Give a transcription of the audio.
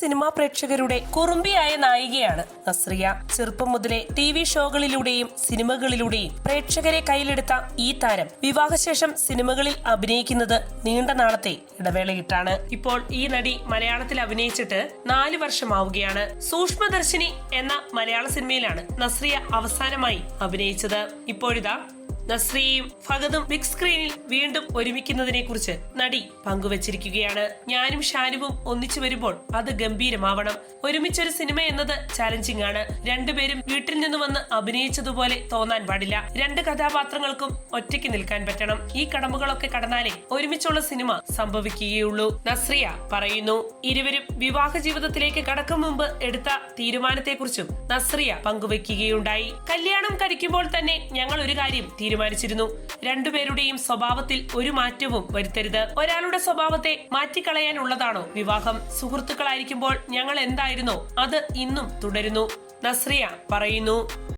Cinema പ്രേക്ഷകരുടെ കുറുമ്പിയായ നായികയാണ് നസ്രിയ. ചെറുപ്പം മുതലേ ടി വി ഷോകളിലൂടെയും സിനിമകളിലൂടെയും പ്രേക്ഷകരെ കയ്യിലെടുത്ത ഈ താരം വിവാഹശേഷം സിനിമകളിൽ അഭിനയിക്കുന്നത് നീണ്ട നാളത്തെ ഇടവേളയിട്ടാണ്. ഇപ്പോൾ ഈ നടി മലയാളത്തിൽ അഭിനയിച്ചിട്ട് നാല് വർഷമാവുകയാണ്. സൂക്ഷ്മദർശിനി എന്ന മലയാള സിനിമയിലാണ് നസ്രിയ അവസാനമായി അഭിനയിച്ചത്. ഇപ്പോഴിതാ നസ്രിയയും ഫഹദും ബിഗ് സ്ക്രീനിൽ വീണ്ടും ഒരുമിക്കുന്നതിനെ കുറിച്ച് നടി പങ്കുവച്ചിരിക്കുകയാണ്. ഞാനും ഷാനുവും ഒന്നിച്ചു വരുമ്പോൾ അത് ഗംഭീരമാവണം. ഒരുമിച്ചൊരു സിനിമ എന്നത് ചാലഞ്ചിങ് ആണ്. രണ്ടുപേരും വീട്ടിൽ നിന്ന് വന്ന് അഭിനയിച്ചതുപോലെ തോന്നാൻ പാടില്ല. രണ്ട് കഥാപാത്രങ്ങൾക്കും ഒറ്റയ്ക്ക് നിൽക്കാൻ പറ്റണം. ഈ കടമ്പകളൊക്കെ കടന്നാലേ ഒരുമിച്ചുള്ള സിനിമ സംഭവിക്കുകയുള്ളൂ. നസ്രിയ പറയുന്നു ഇരുവരും വിവാഹ ജീവിതത്തിലേക്ക് കടക്കും മുമ്പ് എടുത്ത തീരുമാനത്തെക്കുറിച്ചും നസ്രിയ പങ്കുവയ്ക്കുകയുണ്ടായി. കല്യാണം കഴിക്കുമ്പോൾ തന്നെ ഞങ്ങൾ ഒരു കാര്യം തീരുമാനിച്ചിരുന്നു. രണ്ടുപേരുടെയും സ്വഭാവത്തിൽ ഒരു മാറ്റവും വരുത്തരുത്. ഒരാളുടെ സ്വഭാവത്തെ മാറ്റിക്കളയാനുള്ളതാണോ വിവാഹം? സുഹൃത്തുക്കളായിരിക്കുമ്പോൾ ഞങ്ങൾ എന്തായിരുന്നോ അത് ഇന്നും തുടരുന്നു. നസ്രിയ പറയുന്നു